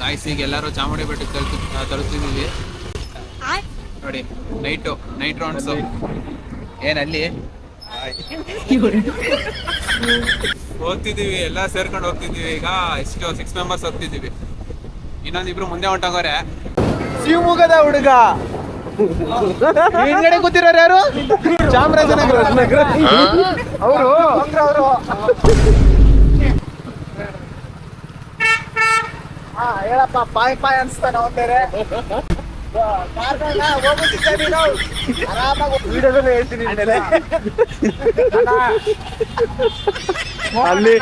Guys ಈಗ ಎಲ್ಲರೂ ಚಾಮುಂಡಿ ಬೆಟ್ಟಕ್ಕೆ ತಲುಪಿ ನೋಡಿ ನೈಟು ನೈಟ್ ರೌಂಡ್ಸ್ ಏನಲ್ಲಿ ಹೋಗ್ತಿದ್ದೀವಿ ಎಲ್ಲ ಸೇರ್ಕೊಂಡು ಹೋಗ್ತಿದ್ದೀವಿ. ಈಗ ಎಷ್ಟು ಸಿಕ್ಸ್ ಮೆಂಬರ್ಸ್ ಹೋಗ್ತಿದ್ದೀವಿ. ಇನ್ನೊಂದಿಬ್ರು ಮುಂದೆ ಹೊಂಟೋಗೋರೆ ಶಿವಮೊಗ್ಗದ ಹುಡುಗ. ಹಿಂದ್ಗಡೆ ಕೂತಿರೋರು ಯಾರು? ಚಾಮರಾಜನಗರ. ಅವರು ಅವರು. ಹಾ ಹೇಳಪ್ಪ ಪಾಯ್ ಪಾಯ್ ಅನ್ಸ್ತಾನ ವಿಡಿಯೋದಲ್ಲೇ ಹೇಳ್ತೀನಿ ಇನ್ಮೇಲೆ. ಅಲ್ಲಿ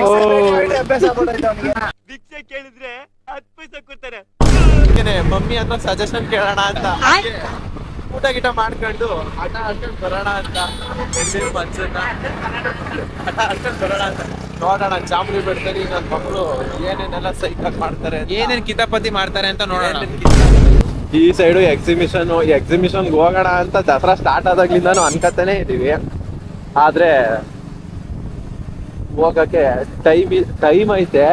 ಓ ಅಭ್ಯಾಸ ಕೊಡ್ತಾರೆ ಮಮ್ಮಿ ಹತ್ರ ಸಜೆಷನ್ ಕೇಳೋಣ ಅಂತ. ಊಟ ಗಿಟ ಮಾಡ್ಕೊಂಡು ಆಟ ಆಡ್ಕೊಂಡು ಬರೋಣ ಅಂತ. ಹೆಣ್ಣಿನ ಮನ್ಸನ್ನ ಆಟ ಆಡ್ಕೊಂಡು ಬರೋಣ ಅಂತ. ನೋಡೋಣ ಚಾಮುಂಡಿ ಬೆಟ್ಟದಲ್ಲಿ ನನ್ನ ಮಕ್ಕಳು ಏನೇನೆಲ್ಲ ಸೈಕಲ್ ಮಾಡ್ತಾರೆ ಏನೇನ್ ಏನೇನು ಕಿತಾಪತಿ ಮಾಡ್ತಾರೆ ಅಂತ ನೋಡೋಣ. ಈ ಸೈಡು ಎಕ್ಸಿಬಿಷನ್ ಎಕ್ಸಿಬಿಷನ್ ಹೋಗೋಣ ಅಂತ ದಸರಾ ಸ್ಟಾರ್ಟ್ ಆದಾಗ್ಲಿಂದಾನು ಅನ್ಕತಾನೆ ಇದೀವಿ ಆದ್ರೆ ಹೋಗಕ್ಕೆ ಟೈಮ್ ಟೈಮ್ ಐತೆ.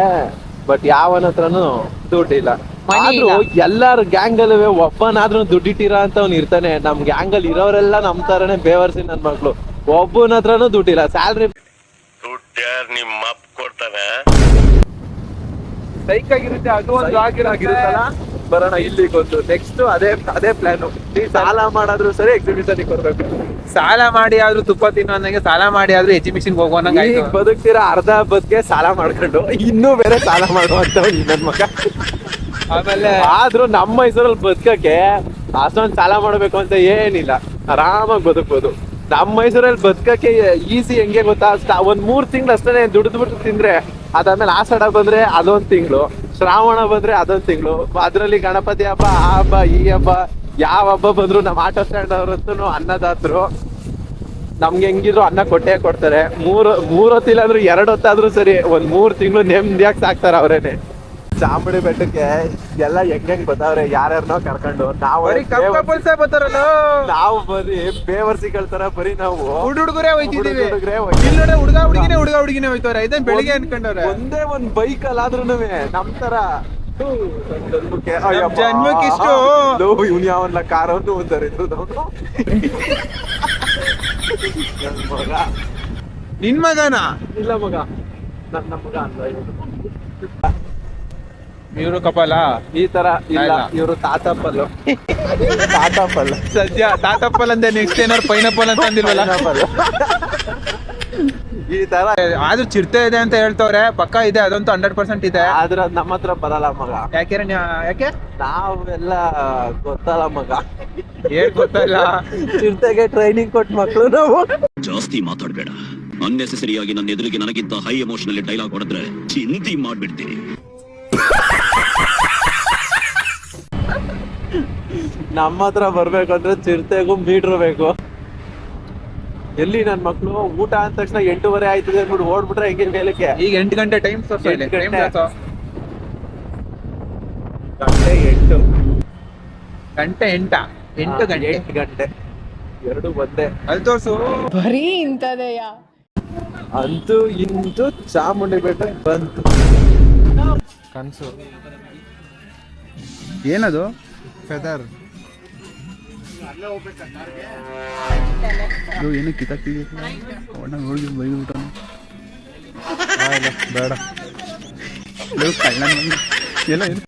ಬಟ್ ಯಾವನ ಹತ್ರನು ದುಡ್ಡಿಲ್ಲ ಆದ್ರೂ ಎಲ್ಲಾರು ಗ್ಯಾಂಗ್ ಅಲ್ಲಿ ಒಬ್ಬನಾದ್ರೂ ದುಡ್ಡಿಟ್ಟಿರ ಅಂತ ಅವ್ನು ಇರ್ತಾನೆ. ನಮ್ ಗ್ಯಾಂಗ್ ಅಲ್ಲಿ ಇರೋರೆಲ್ಲ ನಮ್ ತರನೇ ಬೇವರ್ಸಿ ನನ್ ಮಕ್ಳು ಒಬ್ಬನ ಹತ್ರನು ದುಡ್ಡಿಲ್ಲ ಸ್ಯಾಲ್ರಿ ದುಡ್ಡು ಯಾರು ನಿಮ್ಮ ಅಪ್ಪ ಕೊಡ್ತಾನೆ. ಸೈಕ್ ಆಗಿರುತ್ತೆ ಅದು ಒಂದು ಆಗಿರುತ್ತಲ್ಲ ಬರೋಣ ಇಲ್ಲಿ ಗೊತ್ತು. ನೆಕ್ಸ್ಟ್ ಅದೇ ಅದೇ ಪ್ಲಾನ್ ಸಾಲ ಮಾಡಾದ್ರೂ ಸರಿ ಎಕ್ಸಿಬಿಷನ್ ಕೊಡ್ಬೇಕು ಸಾಲ ಮಾಡಿ ಆದ್ರೂ ತುಪ್ಪ ತಿನ್ನೋ ಅಂದಂಗೆ ಸಾಲ ಮಾಡಿ ಆದ್ರೂ ಎಜುಬಿಷನ್ ಹೋಗೋನಂಗೆ ಈಗ ಬದುಕ್ತಿರೋ ಅರ್ಧ ಬದುಕೆ ಸಾಲ ಮಾಡ್ಕೊಂಡು ಇನ್ನೂ ಬೇರೆ ಸಾಲ ಮಾಡುವಂತ ನನ್ ಮಗ. ಆಮೇಲೆ ಆದ್ರೂ ನಮ್ಮ ಮೈಸೂರಲ್ಲಿ ಬದುಕಕ್ಕೆ ಅಷ್ಟೊಂದು ಸಾಲ ಮಾಡ್ಬೇಕು ಅಂತ ಏನಿಲ್ಲ. ಆರಾಮಾಗಿ ಬದುಕ್ಬೋದು. ನಮ್ಮ ಮೈಸೂರಲ್ಲಿ ಬದುಕಕ್ಕೆ ಈಸಿ ಹೆಂಗೆ ಗೊತ್ತಾ? ಸ್ಟ- ಒಂದ್ ಮೂರ್ ತಿಂಗಳು ಅಷ್ಟೇ ದುಡಿದು ಬಿಟ್ಟು ತಿಂದ್ರೆ ಅದಾದ್ಮೇಲೆ ಆಷಾಢ ಬಂದ್ರೆ ಅದೊಂದ್ ತಿಂಗಳು. ಶ್ರಾವಣ ಬಂದ್ರೆ ಅದೊಂದ್ ತಿಂಗಳು. ಅದ್ರಲ್ಲಿ ಗಣಪತಿ ಹಬ್ಬ, ಆ ಹಬ್ಬ, ಈ ಹಬ್ಬ, ಯಾವ ಹಬ್ಬ ಬಂದ್ರು ನಮ್ಮ ಆಟೋ ಸ್ಟ್ಯಾಂಡ್ ಅವ್ರದ್ದು ಅನ್ನದಾತ್ರು. ನಮ್ಗೆ ಹೆಂಗಿದ್ರು ಅನ್ನ ಕೊಟ್ಟೆ ಕೊಡ್ತಾರೆ. ಮೂರು ಮೂರ್ ಹೊತ್ತಿಲ್ಲ ಅಂದ್ರೆ ಎರಡ್ ಹೊತ್ತಾದ್ರೂ ಸರಿ ಒಂದ್ ಮೂರ್ ತಿಂಗಳು ನೆಮ್ಮದಿಯಾಗಿ ಸಾಕ್ತಾರ ಅವ್ರೇನೆ. ಚಾಮುಂಡಿ ಬೆಟ್ಟಕ್ಕೆ ಎಲ್ಲ ಹೆಂಗ್ ಹೆಂಗ್ ಬರ್ತಾವ್ರೆ ಯಾರ್ಯಾರನೋ ಕರ್ಕೊಂಡು ನಾವು ಬರ್ತಾರಲ್ಲ ನಾವು ಬರಿ ಬೇವರ್ಸಿ ತರ ಬರೀ ನಾವು ಹುಡ್ ಹುಡುಗರೇ ಹೋಯ್ತಿದೀವಿ. ಇಲ್ಲಿ ಹುಡುಗ ಹುಡುಗಿನೇ ಹುಡುಗ ಹುಡುಗಿನೇ ಹೋಯ್ತವ್ರೆ. ಇದನ್ ಬೆಳಿಗ್ಗೆ ಅನ್ಕೊಂಡವ್ರೆ? ಒಂದೇ ಒಂದ್ ಬೈಕ್ ಅಲ್ಲಾದ್ರೂ ನಮ್ ತರ ಜನ್ಮಕ್ಕಿಷ್ಟು. ಇವ್ನು ಯಾವನ್ನ ಕಾರನ್ನು ಮಗ. ನಿನ್ ಮಗನಾ? ಇಲ್ಲ ಮಗ. ನನ್ನ ಮಗ ಇವ್ನು. ಇವ್ರು ಕಪಾಲ. ಈ ತರ ಇಲ್ಲ. ಇವರು ತಾತಪ್ಪಲ್ಲು ತಾತಪ್ಪಲ್. ಸದ್ಯ ತಾತಪ್ಪಲ್ ಅಂದೆ ನೆಕ್ಸ್ಟ್ ಏನಾರು ಪೈನಾಪಲ್ ಅಂತ ಅಂದಿಲ್ವಲ್ಲ? ಈ ತರ ಆದ್ರೂ ಚಿರತೆ ಇದೆ ಅಂತ ಹೇಳ್ತವ್ರೆ. ಪಕ್ಕ ಇದೆ ಅದಂತೂ ಹಂಡ್ರೆಡ್ ಪರ್ಸೆಂಟ್ ಇದೆ. ಆದ್ರೆ ನಮ್ಮ ಹತ್ರ ಬರಲ್ಲ ಮಗ. ಯಾಕೆ ಯಾಕೆ? ನಾವೆಲ್ಲ ಗೊತ್ತಲ್ಲ ಮಗ. ಏನ್ ಗೊತ್ತಲ್ಲ? ಚಿರತೆಗೆ ಟ್ರೈನಿಂಗ್ ಕೊಟ್ಟ ಮಕ್ಕಳು ನಾವು. ಜಾಸ್ತಿ ಮಾತಾಡ್ಬೇಡ. ಅನ್ನೆಸೆಸರಿಯಾಗಿ ನನ್ನ ಎದುರಿಗೆ ನನಗಿಂತ ಹೈ ಎಮೋಷನಲ್ ಡೈಲಾಗ್ ಹೊಡೆದ್ರೆ ಚಿಂತಿ ಮಾಡ್ಬಿಡ್ತೀನಿ. ನಮ್ಮ ಹತ್ರ ಬರ್ಬೇಕಂದ್ರೆ ಚಿರತೆಗೂ ಮೀಟ್ರ್ ಬೇಕು. ಎಲ್ಲಿ ನನ್ ಮಕ್ಳು? ಊಟ ಅಂದ ತಕ್ಷಣ ಎಂಟೂವರೆ ಆಯ್ತು ಅಂದ್ಬಿಟ್ಟು ಓಡ್ಬಿಟ್ರೆ ಹೆಂಗೆ ಮೇಲಕ್ಕೆ? ಈಗ ಎಂಟು ಗಂಟೆ ಟೈಮ್ ಗಂಟೆ. ಗಂಟೆ ಎಂಟು. ಗಂಟೆ ಎಂಟ. ಎಂಟು ಗಂಟೆ. ಎಂಟು ಗಂಟೆ. ಎರಡು ಒಂದೇ. ಅಲ್ಲಿ ತೋರ್ಸು ಬರೀ ಇಂಥದೆಯಾ? ಅಂತೂ ಇಂತೂ ಚಾಮುಂಡಿ ಬೆಟ್ಟ ಬಂತು. ಕನ್ಸು. ಏನದು? ಫೆದರ್ ಏನು ಕಿತಾಕ್ತಿದೆ ಅಣ್ಣ ಹೋಗಿ ಬೈಬಿಟ್ಟ ಬೇಡ. ಎಲ್ಲ ಏನು?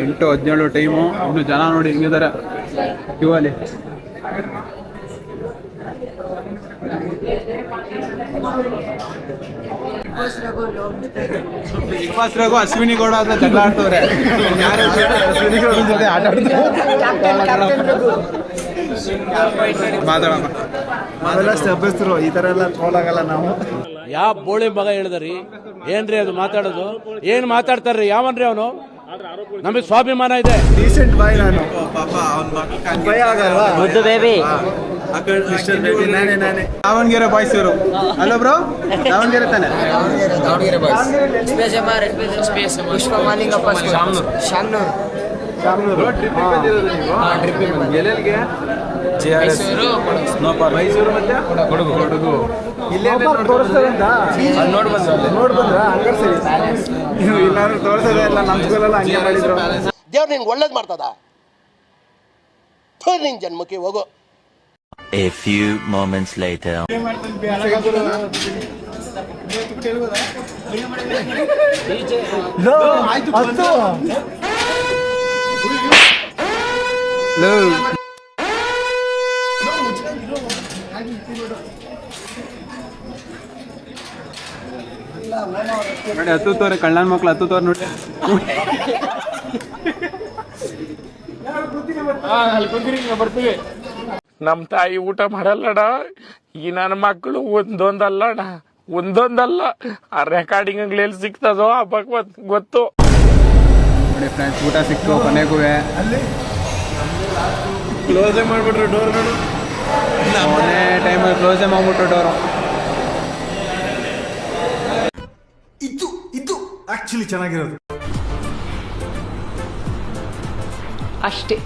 ಎಂಟು ಹದಿನೇಳು ಟೈಮು ಇನ್ನು ಜನ ನೋಡಿ ಹೆಂಗಿದ್ದಾರೆ ಕ್ಯೂ ಅಲ್ಲಿ ಬಿಗ್ ಬಾಸ್ ರಘು ಅಶ್ವಿನಿ ಗೌಡ ಅಂತ ಜಗಳ ಆಡ್ತವ್ರೆ. ಯಾರು ಅಶ್ವಿನಿ ಗೌಡ ಜೊತೆ ಆಟ ಮಾತಾಡೋಣ ಸಭ್ಯಸ್ಥರು ಈ ತರ ಎಲ್ಲ ಟ್ರೋಲ್ ಆಗಲ್ಲ ನಾವು. ಯಾವ ಬೋಳಿ ಮಗ ಹೇಳಿದ್ರಿ ಏನ್ರಿ ಅದು ಮಾತಾಡೋದು? ಏನ್ ಮಾತಾಡ್ತಾರ್ರಿ? ಯಾವನ್ರಿ ಅವನು? ನಮಗೆ ಸ್ವಾಭಿಮಾನ ಇದೆ. ಡೀಸೆಂಟ್ ಬಾಯ್ ನಾನು. ಭಯ ಆಗಲ್ವಾ? ಮುದ್ದು ಬೇಬಿ. ಮಿಸ್ಟರ್ ಬೇಬಿ ನಾನೇ ನಾನೇ. ದಾವಣಗೆರೆ ಬಾಯ್ಸ್ ಇವರು. ಅಲ್ಲ ಬ್ರೋ ದಾವಣಗೆರೆ ತಾನೆ? ರೋಡ್ ಟ್ರಿಪ್ ಬಂದಿರೋದು ನೀವು ಎಲ್ಲೆಲ್ಲಿಗೆ ಮೈಸೂರು ಕೊಡಗು. ಮೈಸೂರು ಮತ್ತೆ? ಕೊಡಗು. ಕೊಡಗು. ಇಲ್ಲೇ ನೋಡ್ ಬಂದ್ರ ನೋಡ್ ಬಂದ್ರ ಹಂಗಾರೆ ಸರಿ. ನೀವು ಇಲ್ಲಾಂದ್ರೆ ತೋರ್ಸೋದೇ ಇಲ್ಲ ನಮ್ಮ ಸ್ಕೂಲೆಲ್ಲ ಹಂಗೆ ಮಾಡಿದ್ರು. ದೇವ್ರು ನಿನ್ಗೆ ಒಳ್ಳೇದು ಮಾಡ್ತದ? ಥು, ನಿನ್ ಜನ್ಮಕ್ಕೆ ಹೋಗು. A few moments later. ನೋಡಿ ಹತ್ತು ತೋರೆ ಕಳ್ಳನ ಮಕ್ಳು ಹತ್ತು ತೋರ್ ನೋಡಿ. ನಮ್ಮ ತಾಯಿ ಊಟ ಮಾಡಲ್ಲಡ ಈ ನನ್ನ ಮಕ್ಕಳು ಒಂದೊಂದಲ್ಲ ಒಂದೊಂದಲ್ಲ. ಆ ರೆಕಾರ್ಡಿಂಗ್ ಎಲ್ಲಿ ಸಿಗ್ತದೋ ಆ ಭಗವತ್ ಗೊತ್ತು. ನೋಡಿ ಫ್ರೆಂಡ್ಸ್ ಊಟ ಸಿಕ್ತು ಕೊನೆಗೂ. ಕ್ಲೋಸೇ ಮಾಡ್ಬಿಟ್ರು ನೋಡು. ಕೊನೆ ಟೈಮಲ್ಲಿ ಕ್ಲೋಸೇ ಮಾಡ್ಬಿಟ್ರು ಡೋರು ಇದು ಇದು ಆಕ್ಚುಲಿ ಚೆನ್ನಾಗಿರೋದು. ಅಷ್ಟೇ.